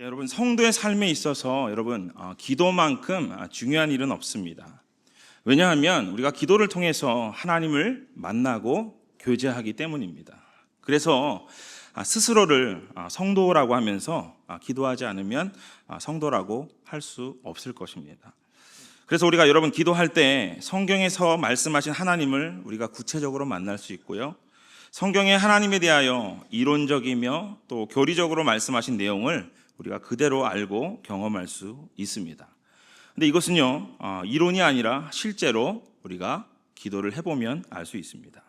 예, 여러분 성도의 삶에 있어서 여러분 어, 기도만큼 아, 중요한 일은 없습니다. 왜냐하면 우리가 기도를 통해서 하나님을 만나고 교제하기 때문입니다. 그래서 아, 스스로를 아, 성도라고 하면서 아, 기도하지 않으면 아, 성도라고 할 수 없을 것입니다. 그래서 우리가 여러분 기도할 때 성경에서 말씀하신 하나님을 우리가 구체적으로 만날 수 있고요. 성경의 하나님에 대하여 이론적이며 또 교리적으로 말씀하신 내용을 우리가 그대로 알고 경험할 수 있습니다. 근데 이것은요, 어, 이론이 아니라 실제로 우리가 기도를 해보면 알 수 있습니다.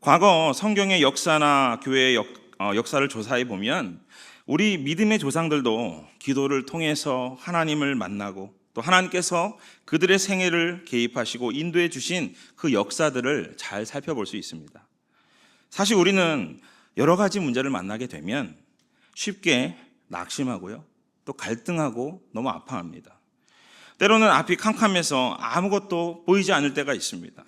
과거 성경의 역사나 교회의 역, 어, 역사를 조사해 보면 우리 믿음의 조상들도 기도를 통해서 하나님을 만나고 또 하나님께서 그들의 생애를 개입하시고 인도해 주신 그 역사들을 잘 살펴볼 수 있습니다. 사실 우리는 여러 가지 문제를 만나게 되면 쉽게 낙심하고요. 또 갈등하고 너무 아파합니다. 때로는 앞이 캄캄해서 아무것도 보이지 않을 때가 있습니다.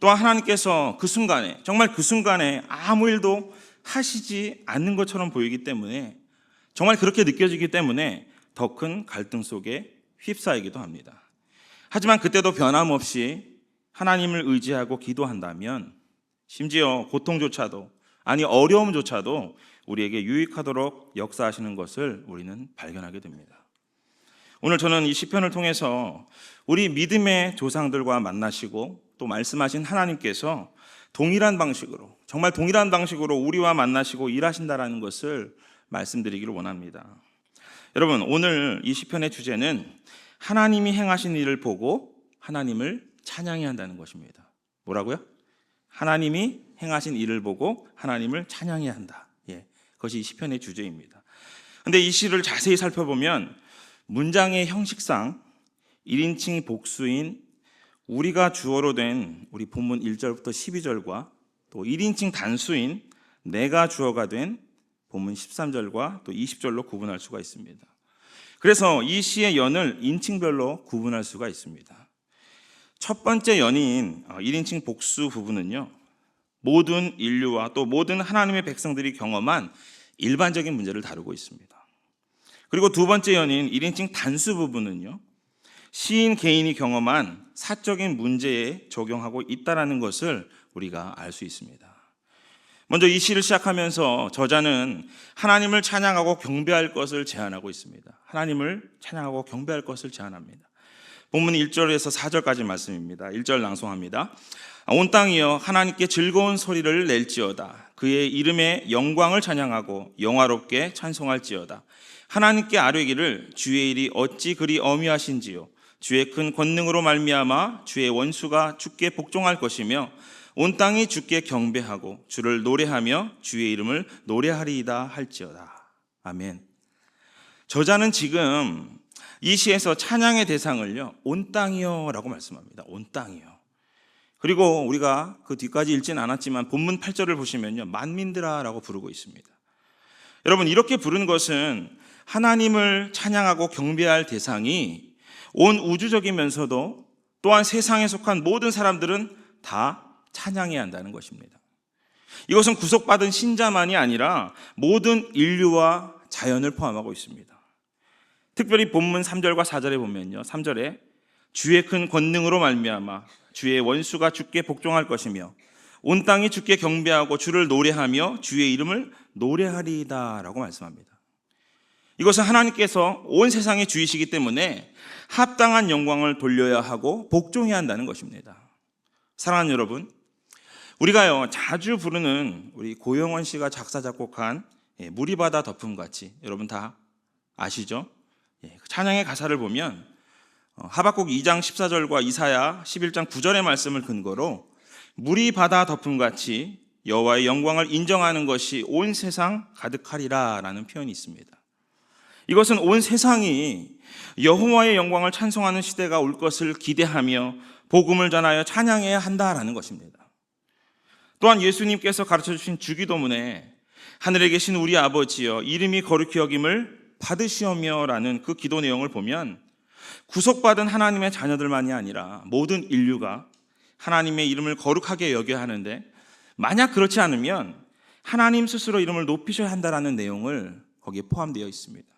또한 하나님께서 그 순간에 정말 그 순간에 아무 일도 하시지 않는 것처럼 보이기 때문에 정말 그렇게 느껴지기 때문에 더 큰 갈등 속에 휩싸이기도 합니다. 하지만 그때도 변함없이 하나님을 의지하고 기도한다면 심지어 고통조차도 아니 어려움조차도 우리에게 유익하도록 역사하시는 것을 우리는 발견하게 됩니다. 오늘 저는 이 시편을 통해서 우리 믿음의 조상들과 만나시고 또 말씀하신 하나님께서 동일한 방식으로 정말 동일한 방식으로 우리와 만나시고 일하신다라는 것을 말씀드리기를 원합니다. 여러분 오늘 이 시편의 주제는 하나님이 행하신 일을 보고 하나님을 찬양해야 한다는 것입니다. 뭐라고요? 하나님이 행하신 일을 보고 하나님을 찬양해야 한다. 예, 그것이 이 시편의 주제입니다. 근데 이 시를 자세히 살펴보면 문장의 형식상 1인칭 복수인 우리가 주어로 된 우리 본문 1절부터 12절과 또 1인칭 단수인 내가 주어가 된 본문 13절과 또 20절로 구분할 수가 있습니다. 그래서 이 시의 연을 인칭별로 구분할 수가 있습니다. 첫 번째 연인 1인칭 복수 부분은요. 모든 인류와 또 모든 하나님의 백성들이 경험한 일반적인 문제를 다루고 있습니다. 그리고 두 번째 연인 1인칭 단수 부분은요. 시인 개인이 경험한 사적인 문제에 적용하고 있다라는 것을 우리가 알 수 있습니다. 먼저 이 시를 시작하면서 저자는 하나님을 찬양하고 경배할 것을 제안하고 있습니다. 하나님을 찬양하고 경배할 것을 제안합니다. 본문 1절에서 4절까지 말씀입니다. 1절 낭송합니다. 온 땅이여 하나님께 즐거운 소리를 낼지어다. 그의 이름의 영광을 찬양하고 영화롭게 찬송할지어다. 하나님께 아뢰기를 주의 일이 어찌 그리 어미하신지요. 주의 큰 권능으로 말미암아 주의 원수가 주께 복종할 것이며 온 땅이 주께 경배하고 주를 노래하며 주의 이름을 노래하리이다 할지어다. 아멘. 저자는 지금 이 시에서 찬양의 대상을요, 온 땅이요 라고 말씀합니다. 온 땅이요. 그리고 우리가 그 뒤까지 읽진 않았지만 본문 8절을 보시면요, 만민들아 라고 부르고 있습니다. 여러분, 이렇게 부른 것은 하나님을 찬양하고 경배할 대상이 온 우주적이면서도 또한 세상에 속한 모든 사람들은 다 찬양해야 한다는 것입니다. 이것은 구속받은 신자만이 아니라 모든 인류와 자연을 포함하고 있습니다. 특별히 본문 3절과 4절에 보면요. 3절에 주의 큰 권능으로 말미암아 주의 원수가 주께 복종할 것이며 온 땅이 주께 경배하고 주를 노래하며 주의 이름을 노래하리이다라고 말씀합니다. 이것은 하나님께서 온 세상의 주이시기 때문에 합당한 영광을 돌려야 하고 복종해야 한다는 것입니다. 사랑하는 여러분, 우리가요 자주 부르는 우리 고영원 씨가 작사 작곡한 예, 물이 바다 덮음 같이 여러분 다 아시죠? 예, 그 찬양의 가사를 보면 어, 하박국 2장 14절과 이사야 11장 9절의 말씀을 근거로 물이 바다 덮음 같이 여호와의 영광을 인정하는 것이 온 세상 가득하리라라는 표현이 있습니다. 이것은 온 세상이 여호와의 영광을 찬송하는 시대가 올 것을 기대하며 복음을 전하여 찬양해야 한다라는 것입니다. 또한 예수님께서 가르쳐 주신 주기도문에 하늘에 계신 우리 아버지여 이름이 거룩히 여김을 받으시오며라는 그 기도 내용을 보면 구속받은 하나님의 자녀들만이 아니라 모든 인류가 하나님의 이름을 거룩하게 여겨야 하는데 만약 그렇지 않으면 하나님 스스로 이름을 높이셔야 한다라는 내용을 거기에 포함되어 있습니다.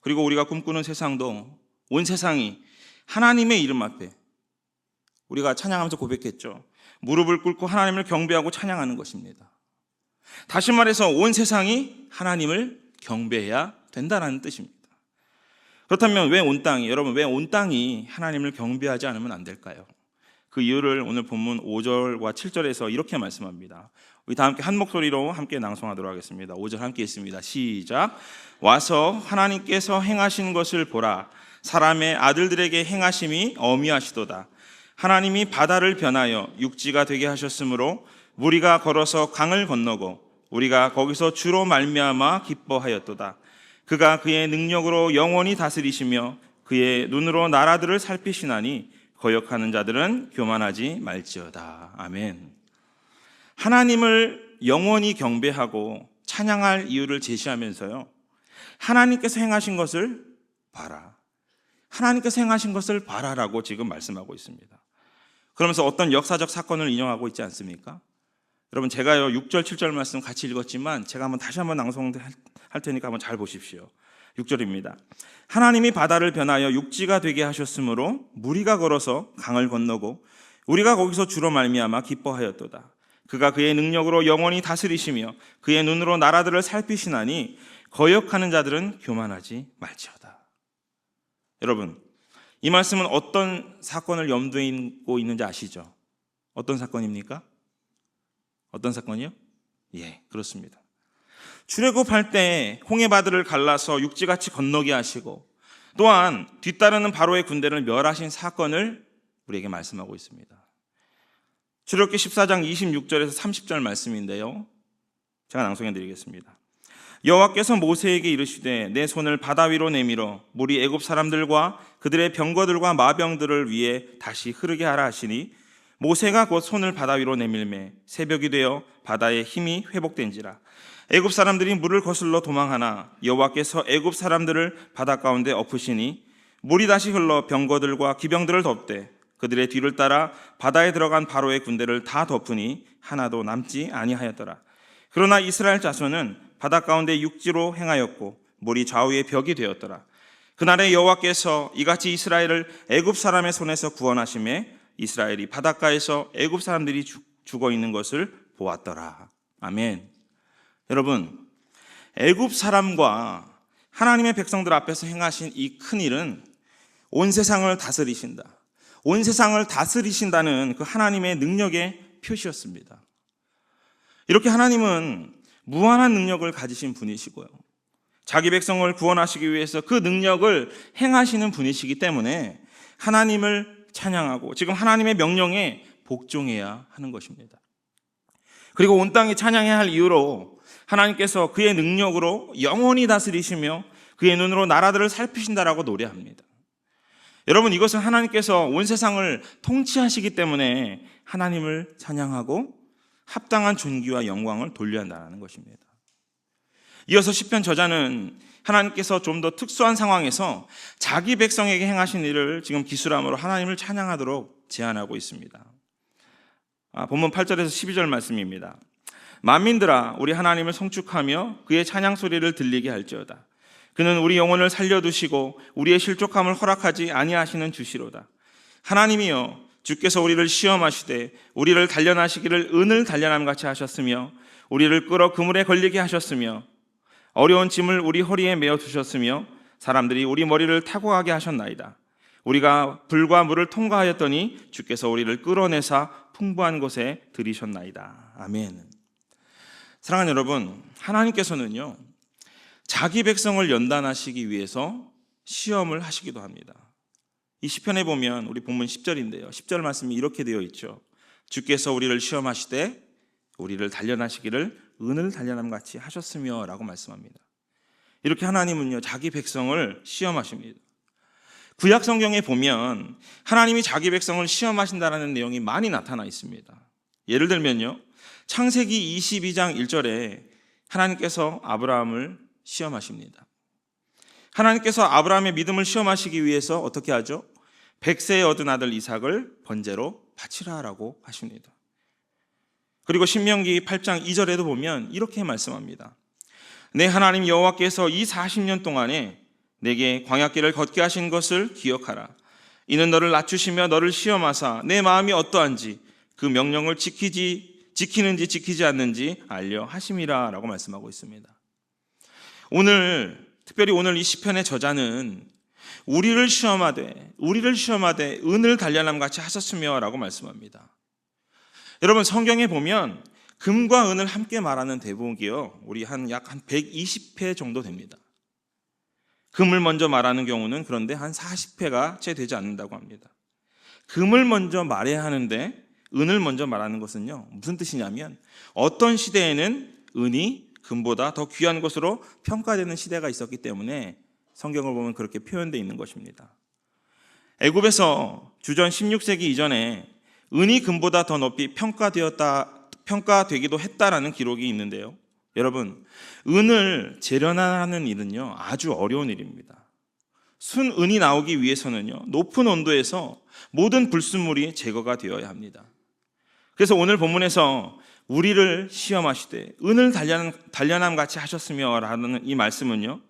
그리고 우리가 꿈꾸는 세상도 온 세상이 하나님의 이름 앞에 우리가 찬양하면서 고백했죠. 무릎을 꿇고 하나님을 경배하고 찬양하는 것입니다. 다시 말해서 온 세상이 하나님을 경배해야 된다는 뜻입니다. 그렇다면 왜 온 땅이 여러분 왜 온 땅이 하나님을 경배하지 않으면 안 될까요? 그 이유를 오늘 본문 5절과 7절에서 이렇게 말씀합니다. 우리 다 함께 한 목소리로 함께 낭송하도록 하겠습니다. 5절 함께 있습니다. 시작. 와서 하나님께서 행하신 것을 보라. 사람의 아들들에게 행하심이 어미하시도다. 하나님이 바다를 변하여 육지가 되게 하셨으므로 무리가 걸어서 강을 건너고 우리가 거기서 주로 말미암아 기뻐하였도다. 그가 그의 능력으로 영원히 다스리시며 그의 눈으로 나라들을 살피시나니 거역하는 자들은 교만하지 말지어다. 아멘. 하나님을 영원히 경배하고 찬양할 이유를 제시하면서요. 하나님께서 행하신 것을 봐라. 하나님께서 행하신 것을 봐라라고 지금 말씀하고 있습니다. 그러면서 어떤 역사적 사건을 인용하고 있지 않습니까? 여러분 제가요 6절 7절 말씀 같이 읽었지만 제가 한번 다시 한번 낭송할 테니까 한번 잘 보십시오. 6절입니다. 하나님이 바다를 변하여 육지가 되게 하셨으므로 무리가 걸어서 강을 건너고 우리가 거기서 주로 말미암아 기뻐하였도다. 그가 그의 능력으로 영원히 다스리시며 그의 눈으로 나라들을 살피시나니 거역하는 자들은 교만하지 말지어다. 여러분 이 말씀은 어떤 사건을 염두에 있고 있는지 아시죠? 어떤 사건입니까? 어떤 사건이요? 예, 그렇습니다. 출애굽할 때 홍해 바다를 갈라서 육지같이 건너게 하시고 또한 뒤따르는 바로의 군대를 멸하신 사건을 우리에게 말씀하고 있습니다. 출애굽기 14장 26절에서 30절 말씀인데요. 제가 낭송해 드리겠습니다. 여호와께서 모세에게 이르시되 내 손을 바다 위로 내밀어 물이 애굽 사람들과 그들의 병거들과 마병들을 위해 다시 흐르게 하라 하시니 모세가 곧 손을 바다 위로 내밀매 새벽이 되어 바다의 힘이 회복된지라. 애굽 사람들이 물을 거슬러 도망하나 여호와께서 애굽 사람들을 바다 가운데 엎으시니 물이 다시 흘러 병거들과 기병들을 덮되 그들의 뒤를 따라 바다에 들어간 바로의 군대를 다 덮으니 하나도 남지 아니하였더라. 그러나 이스라엘 자손은 바다 가운데 육지로 행하였고 물이 좌우의 벽이 되었더라. 그날에 여호와께서 이같이 이스라엘을 애굽 사람의 손에서 구원하심에 이스라엘이 바닷가에서 애굽 사람들이 죽어 있는 것을 보았더라. 아멘. 여러분, 애굽 사람과 하나님의 백성들 앞에서 행하신 이 큰 일은 온 세상을 다스리신다. 온 세상을 다스리신다는 그 하나님의 능력의 표시였습니다. 이렇게 하나님은 무한한 능력을 가지신 분이시고요. 자기 백성을 구원하시기 위해서 그 능력을 행하시는 분이시기 때문에 하나님을 찬양하고 지금 하나님의 명령에 복종해야 하는 것입니다. 그리고 온 땅이 찬양해야 할 이유로 하나님께서 그의 능력으로 영원히 다스리시며 그의 눈으로 나라들을 살피신다라고 노래합니다. 여러분 이것은 하나님께서 온 세상을 통치하시기 때문에 하나님을 찬양하고 합당한 존귀와 영광을 돌려야 한다는 것입니다. 이어서 시편 저자는 하나님께서 좀 더 특수한 상황에서 자기 백성에게 행하신 일을 지금 기술함으로 하나님을 찬양하도록 제안하고 있습니다. 아, 본문 8절에서 12절 말씀입니다. 만민들아 우리 하나님을 송축하며 그의 찬양 소리를 들리게 할지어다. 그는 우리 영혼을 살려두시고 우리의 실족함을 허락하지 아니하시는 주시로다. 하나님이여 주께서 우리를 시험하시되 우리를 단련하시기를 은을 단련함 같이 하셨으며 우리를 끌어 그물에 걸리게 하셨으며 어려운 짐을 우리 허리에 메어 두셨으며 사람들이 우리 머리를 타고 가게 하셨나이다. 우리가 불과 물을 통과하였더니 주께서 우리를 끌어내사 풍부한 곳에 들이셨나이다. 아멘. 사랑하는 여러분, 하나님께서는요, 자기 백성을 연단하시기 위해서 시험을 하시기도 합니다. 이 시편에 보면 우리 본문 10절인데요. 10절 말씀이 이렇게 되어 있죠. 주께서 우리를 시험하시되 우리를 단련하시기를 은을 단련함 같이 하셨으며라고 말씀합니다. 이렇게 하나님은요 자기 백성을 시험하십니다. 구약 성경에 보면 하나님이 자기 백성을 시험하신다라는 내용이 많이 나타나 있습니다. 예를 들면요 창세기 22장 1절에 하나님께서 아브라함을 시험하십니다. 하나님께서 아브라함의 믿음을 시험하시기 위해서 어떻게 하죠? 백세에 얻은 아들 이삭을 번제로 바치라라고 하십니다. 그리고 신명기 8장 2절에도 보면 이렇게 말씀합니다. 내 하나님 여호와께서 이 40년 동안에 내게 광야길을 걷게 하신 것을 기억하라. 이는 너를 낮추시며 너를 시험하사 내 마음이 어떠한지 그 명령을 지키지 지키는지 지키지 않는지 알려 하심이라라고 말씀하고 있습니다. 오늘 특별히 오늘 이 시편의 저자는 우리를 시험하되 우리를 시험하되 은을 단련함 같이 하셨으며라고 말씀합니다. 여러분 성경에 보면 금과 은을 함께 말하는 대목이요. 우리 한 약 한 120회 정도 됩니다. 금을 먼저 말하는 경우는 그런데 한 40회가 채 되지 않는다고 합니다. 금을 먼저 말해야 하는데 은을 먼저 말하는 것은요. 무슨 뜻이냐면 어떤 시대에는 은이 금보다 더 귀한 것으로 평가되는 시대가 있었기 때문에 성경을 보면 그렇게 표현되어 있는 것입니다. 애굽에서 주전 16세기 이전에 은이 금보다 더 높이 평가되었다 평가되기도 했다라는 기록이 있는데요. 여러분, 은을 재련하는 일은요, 아주 어려운 일입니다. 순은이 나오기 위해서는요, 높은 온도에서 모든 불순물이 제거가 되어야 합니다. 그래서 오늘 본문에서 우리를 시험하시되 은을 단련, 단련함 같이 하셨으며 라는 이 말씀은요,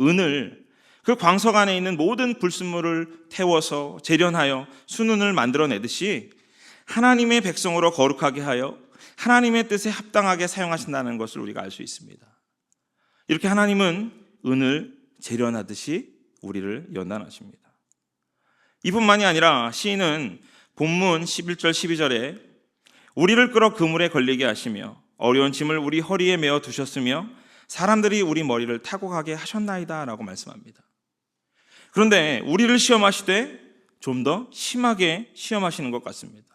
은을 그 광석 안에 있는 모든 불순물을 태워서 재련하여 순은을 만들어내듯이 하나님의 백성으로 거룩하게 하여 하나님의 뜻에 합당하게 사용하신다는 것을 우리가 알 수 있습니다. 이렇게 하나님은 은을 재련하듯이 우리를 연단하십니다. 이뿐만이 아니라 시인은 본문 11절 12절에 우리를 끌어 그물에 걸리게 하시며 어려운 짐을 우리 허리에 메어 두셨으며 사람들이 우리 머리를 타고 가게 하셨나이다라고 말씀합니다. 그런데 우리를 시험하시되 좀 더 심하게 시험하시는 것 같습니다.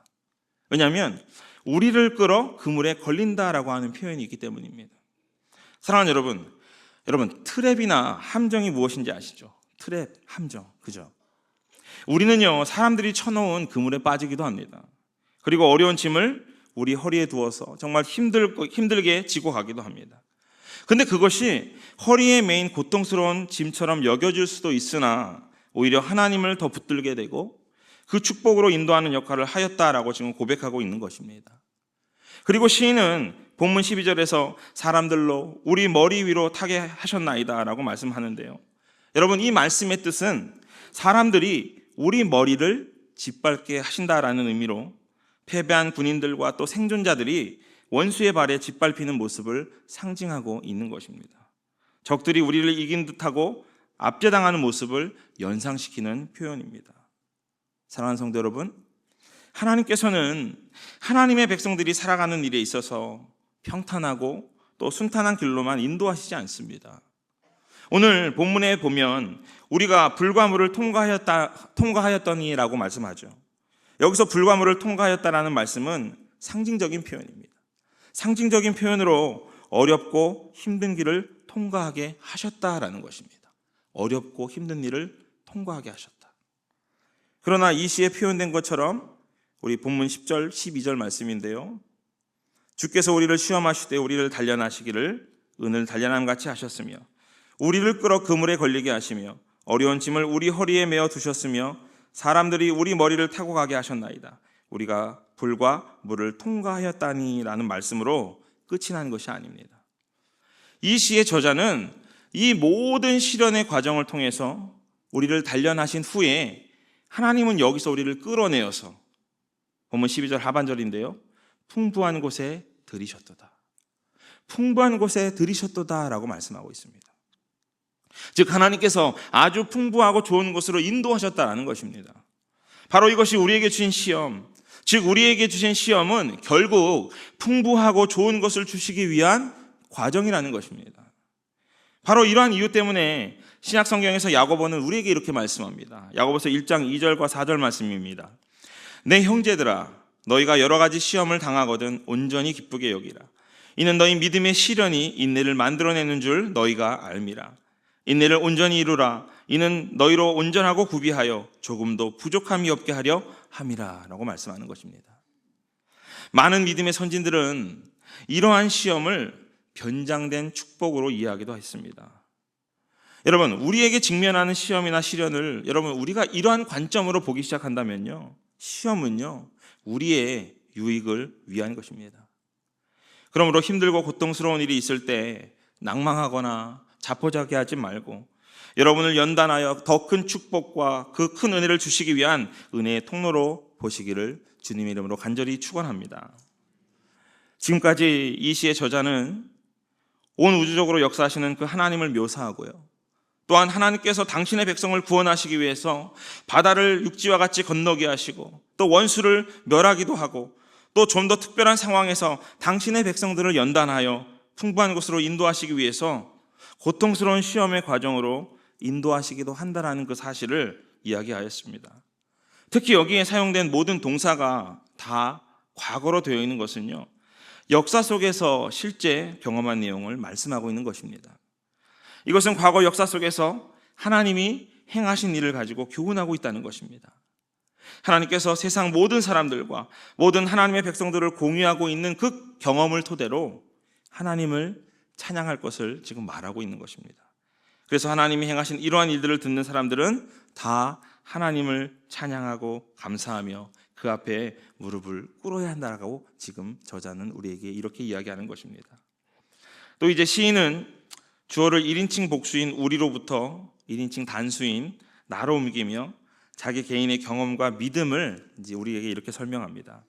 왜냐하면 우리를 끌어 그물에 걸린다라고 하는 표현이 있기 때문입니다. 사랑하는 여러분, 여러분 트랩이나 함정이 무엇인지 아시죠? 트랩, 함정, 그죠? 우리는요 사람들이 쳐놓은 그물에 빠지기도 합니다. 그리고 어려운 짐을 우리 허리에 두어서 정말 힘들 힘들게 지고 가기도 합니다. 근데 그것이 허리에 메인 고통스러운 짐처럼 여겨질 수도 있으나 오히려 하나님을 더 붙들게 되고 그 축복으로 인도하는 역할을 하였다라고 지금 고백하고 있는 것입니다. 그리고 시인은 본문 12절에서 사람들로 우리 머리 위로 타게 하셨나이다라고 말씀하는데요. 여러분 이 말씀의 뜻은 사람들이 우리 머리를 짓밟게 하신다라는 의미로 패배한 군인들과 또 생존자들이 원수의 발에 짓밟히는 모습을 상징하고 있는 것입니다. 적들이 우리를 이긴 듯하고 압제당하는 모습을 연상시키는 표현입니다. 사랑하는 성도 여러분, 하나님께서는 하나님의 백성들이 살아가는 일에 있어서 평탄하고 또 순탄한 길로만 인도하시지 않습니다. 오늘 본문에 보면 우리가 불과물을 통과하였다, 통과하였더니라고 말씀하죠. 여기서 불과물을 통과하였다라는 말씀은 상징적인 표현입니다. 상징적인 표현으로 어렵고 힘든 길을 통과하게 하셨다라는 것입니다. 어렵고 힘든 일을 통과하게 하셨다. 그러나 이 시에 표현된 것처럼 우리 본문 10절, 12절 말씀인데요. 주께서 우리를 시험하시되 우리를 단련하시기를 은을 단련함 같이 하셨으며 우리를 끌어 그물에 걸리게 하시며 어려운 짐을 우리 허리에 메어 두셨으며 사람들이 우리 머리를 타고 가게 하셨나이다. 우리가 불과 물을 통과하였다니라는 말씀으로 끝이 난 것이 아닙니다. 이 시의 저자는 이 모든 시련의 과정을 통해서 우리를 단련하신 후에 하나님은 여기서 우리를 끌어내어서 보면 12절 하반절인데요. 풍부한 곳에 들이셨도다. 풍부한 곳에 들이셨도다라고 말씀하고 있습니다. 즉 하나님께서 아주 풍부하고 좋은 곳으로 인도하셨다라는 것입니다. 바로 이것이 우리에게 주신 시험, 즉 우리에게 주신 시험은 결국 풍부하고 좋은 것을 주시기 위한 과정이라는 것입니다. 바로 이러한 이유 때문에 신약 성경에서 야고보는 우리에게 이렇게 말씀합니다. 야고보서 1장 2절과 4절 말씀입니다. 내 형제들아 너희가 여러 가지 시험을 당하거든 온전히 기쁘게 여기라. 이는 너희 믿음의 시련이 인내를 만들어내는 줄 너희가 알미라. 인내를 온전히 이루라. 이는 너희로 온전하고 구비하여 조금도 부족함이 없게 하려 함이라라고 말씀하는 것입니다. 많은 믿음의 선진들은 이러한 시험을 변장된 축복으로 이해하기도 했습니다. 여러분, 우리에게 직면하는 시험이나 시련을 여러분 우리가 이러한 관점으로 보기 시작한다면요. 시험은요. 우리의 유익을 위한 것입니다. 그러므로 힘들고 고통스러운 일이 있을 때 낭망하거나 자포자기하지 말고 여러분을 연단하여 더 큰 축복과 그 큰 은혜를 주시기 위한 은혜의 통로로 보시기를 주님의 이름으로 간절히 축원합니다. 지금까지 이 시의 저자는 온 우주적으로 역사하시는 그 하나님을 묘사하고요. 또한 하나님께서 당신의 백성을 구원하시기 위해서 바다를 육지와 같이 건너게 하시고 또 원수를 멸하기도 하고 또 좀 더 특별한 상황에서 당신의 백성들을 연단하여 풍부한 곳으로 인도하시기 위해서 고통스러운 시험의 과정으로 인도하시기도 한다라는 그 사실을 이야기하였습니다. 특히 여기에 사용된 모든 동사가 다 과거로 되어 있는 것은요. 역사 속에서 실제 경험한 내용을 말씀하고 있는 것입니다. 이것은 과거 역사 속에서 하나님이 행하신 일을 가지고 교훈하고 있다는 것입니다. 하나님께서 세상 모든 사람들과 모든 하나님의 백성들을 공유하고 있는 그 경험을 토대로 하나님을 찬양할 것을 지금 말하고 있는 것입니다. 그래서 하나님이 행하신 이러한 일들을 듣는 사람들은 다 하나님을 찬양하고 감사하며 그 앞에 무릎을 꿇어야 한다라고 지금 저자는 우리에게 이렇게 이야기하는 것입니다. 또 이제 시인은 주어를 1인칭 복수인 우리로부터 1인칭 단수인 나로 옮기며 자기 개인의 경험과 믿음을 이제 우리에게 이렇게 설명합니다.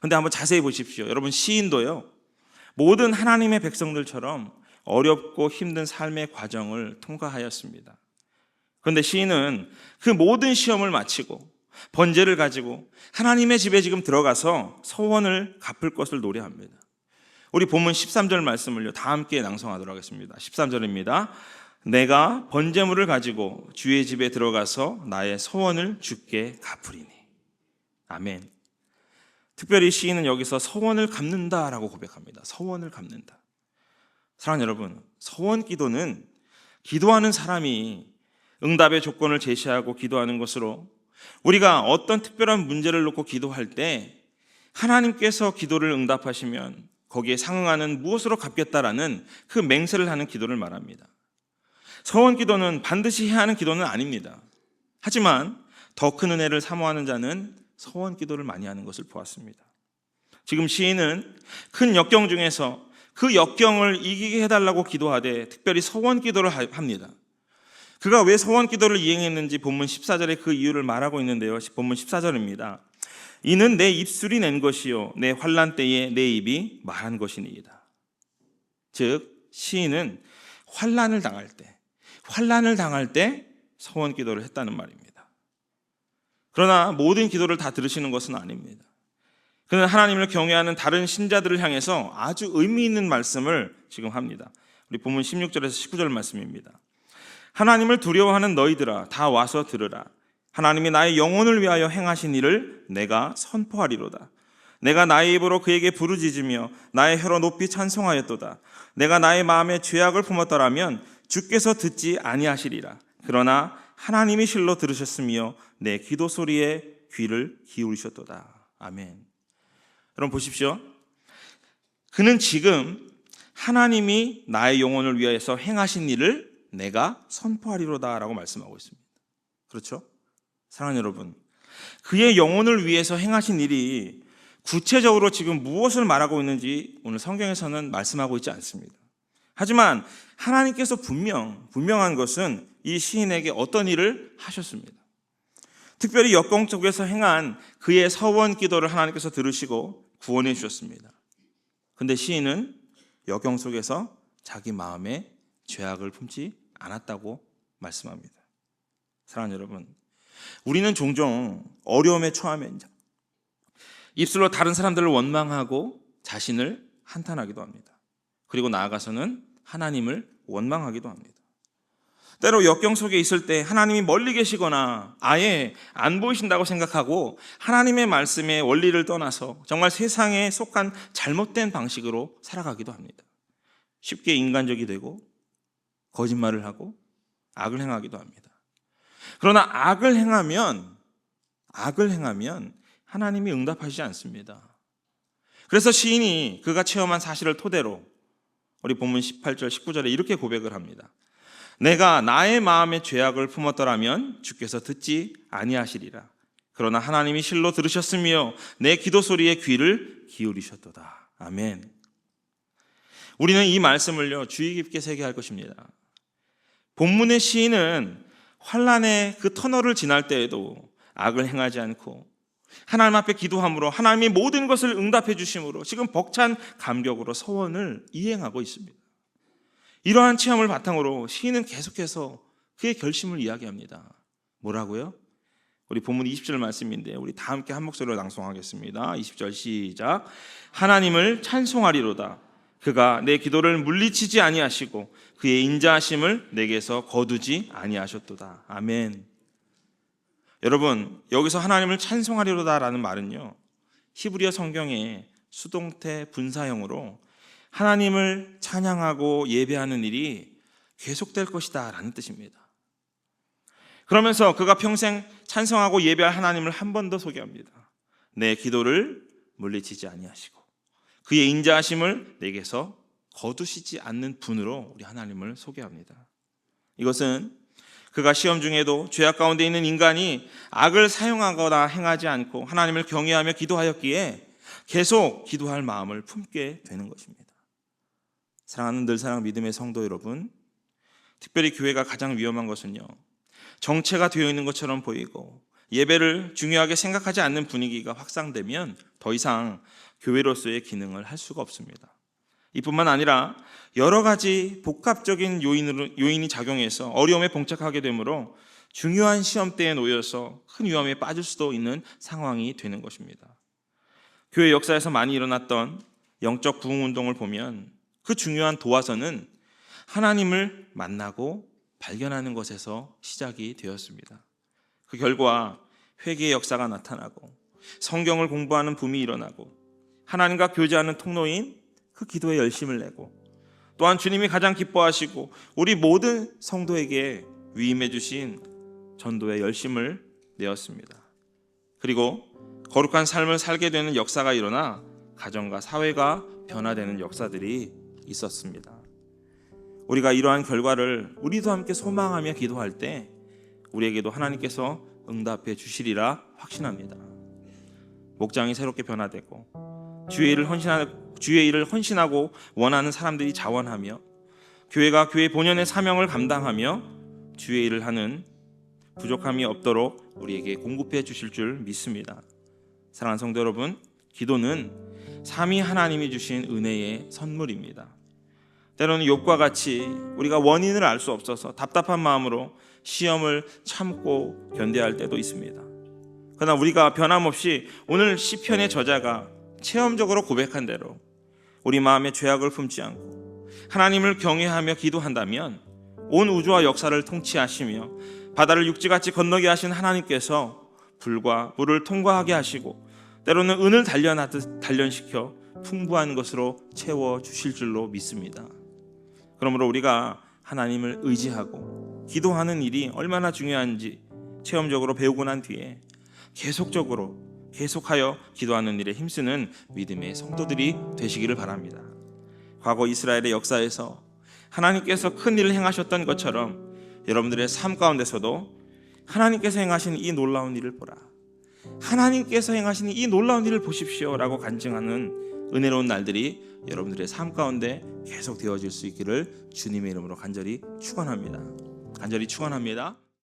근데 한번 자세히 보십시오. 여러분 시인도요. 모든 하나님의 백성들처럼 어렵고 힘든 삶의 과정을 통과하였습니다. 그런데 시인은 그 모든 시험을 마치고 번제를 가지고 하나님의 집에 지금 들어가서 소원을 갚을 것을 노래합니다. 우리 본문 13절 말씀을요. 다 함께 낭송하도록 하겠습니다. 13절입니다. 내가 번제물을 가지고 주의 집에 들어가서 나의 소원을 주께 갚으리니. 아멘. 특별히 시인은 여기서 서원을 갚는다라고 고백합니다. 서원을 갚는다. 사랑하는 여러분, 서원 기도는 기도하는 사람이 응답의 조건을 제시하고 기도하는 것으로 우리가 어떤 특별한 문제를 놓고 기도할 때 하나님께서 기도를 응답하시면 거기에 상응하는 무엇으로 갚겠다라는 그 맹세를 하는 기도를 말합니다. 서원 기도는 반드시 해야 하는 기도는 아닙니다. 하지만 더 큰 은혜를 사모하는 자는 서원 기도를 많이 하는 것을 보았습니다. 지금 시인은 큰 역경 중에서 그 역경을 이기게 해달라고 기도하되 특별히 서원 기도를 합니다. 그가 왜 서원 기도를 이행했는지 본문 14절에 그 이유를 말하고 있는데요. 본문 14절입니다. 이는 내 입술이 낸 것이요 내 환란 때에 내 입이 말한 것이니이다. 즉 시인은 환란을 당할 때 환란을 당할 때 서원 기도를 했다는 말입니다. 그러나 모든 기도를 다 들으시는 것은 아닙니다. 그는 하나님을 경외하는 다른 신자들을 향해서 아주 의미 있는 말씀을 지금 합니다. 우리 본문 16절에서 19절 말씀입니다. 하나님을 두려워하는 너희들아 다 와서 들으라. 하나님이 나의 영혼을 위하여 행하신 일을 내가 선포하리로다. 내가 나의 입으로 그에게 부르짖으며 나의 혀로 높이 찬송하였도다. 내가 나의 마음에 죄악을 품었더라면 주께서 듣지 아니하시리라. 그러나 하나님이 실로 들으셨으며 내 기도 소리에 귀를 기울이셨도다. 아멘. 여러분 보십시오. 그는 지금 하나님이 나의 영혼을 위하여서 행하신 일을 내가 선포하리로다라고 말씀하고 있습니다. 그렇죠? 사랑하는 여러분, 그의 영혼을 위해서 행하신 일이 구체적으로 지금 무엇을 말하고 있는지 오늘 성경에서는 말씀하고 있지 않습니다. 하지만 하나님께서 분명 분명한 것은 이 시인에게 어떤 일을 하셨습니다. 특별히 역공 속에서 행한 그의 서원 기도를 하나님께서 들으시고 구원해 주셨습니다. 근데 시인은 역경 속에서 자기 마음에 죄악을 품지 않았다고 말씀합니다. 사랑하는 여러분, 우리는 종종 어려움에 처하면 입술로 다른 사람들을 원망하고 자신을 한탄하기도 합니다. 그리고 나아가서는 하나님을 원망하기도 합니다. 때로 역경 속에 있을 때 하나님이 멀리 계시거나 아예 안 보이신다고 생각하고 하나님의 말씀의 원리를 떠나서 정말 세상에 속한 잘못된 방식으로 살아가기도 합니다. 쉽게 인간적이 되고 거짓말을 하고 악을 행하기도 합니다. 그러나 악을 행하면 악을 행하면 하나님이 응답하시지 않습니다. 그래서 시인이 그가 체험한 사실을 토대로 우리 본문 18절 19절에 이렇게 고백을 합니다. 내가 나의 마음의 죄악을 품었더라면 주께서 듣지 아니하시리라. 그러나 하나님이 실로 들으셨으며 내 기도 소리에 귀를 기울이셨도다. 아멘. 우리는 이 말씀을요 주의 깊게 새겨야 할 것입니다. 본문의 시인은 환란의 그 터널을 지날 때에도 악을 행하지 않고 하나님 앞에 기도함으로 하나님이 모든 것을 응답해 주심으로 지금 벅찬 감격으로 서원을 이행하고 있습니다. 이러한 체험을 바탕으로 시인은 계속해서 그의 결심을 이야기합니다. 뭐라고요? 우리 본문 20절 말씀인데 우리 다 함께 한 목소리로 낭송하겠습니다. 20절 시작. 하나님을 찬송하리로다. 그가 내 기도를 물리치지 아니하시고 그의 인자하심을 내게서 거두지 아니하셨도다. 아멘. 여러분, 여기서 하나님을 찬송하리로다라는 말은요. 히브리어 성경의 수동태 분사형으로 하나님을 찬양하고 예배하는 일이 계속될 것이다라는 뜻입니다. 그러면서 그가 평생 찬성하고 예배할 하나님을 한 번 더 소개합니다. 내 기도를 물리치지 아니하시고 그의 인자하심을 내게서 거두시지 않는 분으로 우리 하나님을 소개합니다. 이것은 그가 시험 중에도 죄악 가운데 있는 인간이 악을 사용하거나 행하지 않고 하나님을 경외하며 기도하였기에 계속 기도할 마음을 품게 되는 것입니다. 사랑하는 늘 사랑 믿음의 성도 여러분, 특별히 교회가 가장 위험한 것은요. 정체가 되어 있는 것처럼 보이고 예배를 중요하게 생각하지 않는 분위기가 확산되면 더 이상 교회로서의 기능을 할 수가 없습니다. 이뿐만 아니라 여러 가지 복합적인 요인으로, 요인이 작용해서 어려움에 봉착하게 되므로 중요한 시험 때에 놓여서 큰 위험에 빠질 수도 있는 상황이 되는 것입니다. 교회 역사에서 많이 일어났던 영적 부흥 운동을 보면 그 중요한 도화선은 하나님을 만나고 발견하는 것에서 시작이 되었습니다. 그 결과 회개의 역사가 나타나고 성경을 공부하는 붐이 일어나고 하나님과 교제하는 통로인 그 기도에 열심을 내고 또한 주님이 가장 기뻐하시고 우리 모든 성도에게 위임해 주신 전도에 열심을 내었습니다. 그리고 거룩한 삶을 살게 되는 역사가 일어나 가정과 사회가 변화되는 역사들이 있었습니다. 우리가 이러한 결과를 우리도 함께 소망하며 기도할 때 우리에게도 하나님께서 응답해 주시리라 확신합니다. 목장이 새롭게 변화되고 주의 일을 헌신하고 주의 일을 헌신하고 원하는 사람들이 자원하며 교회가 교회 본연의 사명을 감당하며 주의 일을 하는 부족함이 없도록 우리에게 공급해 주실 줄 믿습니다. 사랑하는 성도 여러분, 기도는 삼위 하나님이 주신 은혜의 선물입니다. 때로는 욕과 같이 우리가 원인을 알 수 없어서 답답한 마음으로 시험을 참고 견뎌야 할 때도 있습니다. 그러나 우리가 변함없이 오늘 시편의 저자가 체험적으로 고백한 대로 우리 마음에 죄악을 품지 않고 하나님을 경외하며 기도한다면 온 우주와 역사를 통치하시며 바다를 육지같이 건너게 하신 하나님께서 불과 물을 통과하게 하시고 때로는 은을 단련하듯 단련시켜 풍부한 것으로 채워 주실 줄로 믿습니다. 그러므로 우리가 하나님을 의지하고 기도하는 일이 얼마나 중요한지 체험적으로 배우고 난 뒤에 계속적으로 계속하여 기도하는 일에 힘쓰는 믿음의 성도들이 되시기를 바랍니다. 과거 이스라엘의 역사에서 하나님께서 큰 일을 행하셨던 것처럼 여러분들의 삶 가운데서도 하나님께서 행하신 이 놀라운 일을 보라. 하나님께서 행하신 이 놀라운 일을 보십시오라고 간증하는 은혜로운 날들이 여러분들의 삶 가운데 계속 되어질 수 있기를 주님의 이름으로 간절히 축원합니다. 간절히 축원합니다.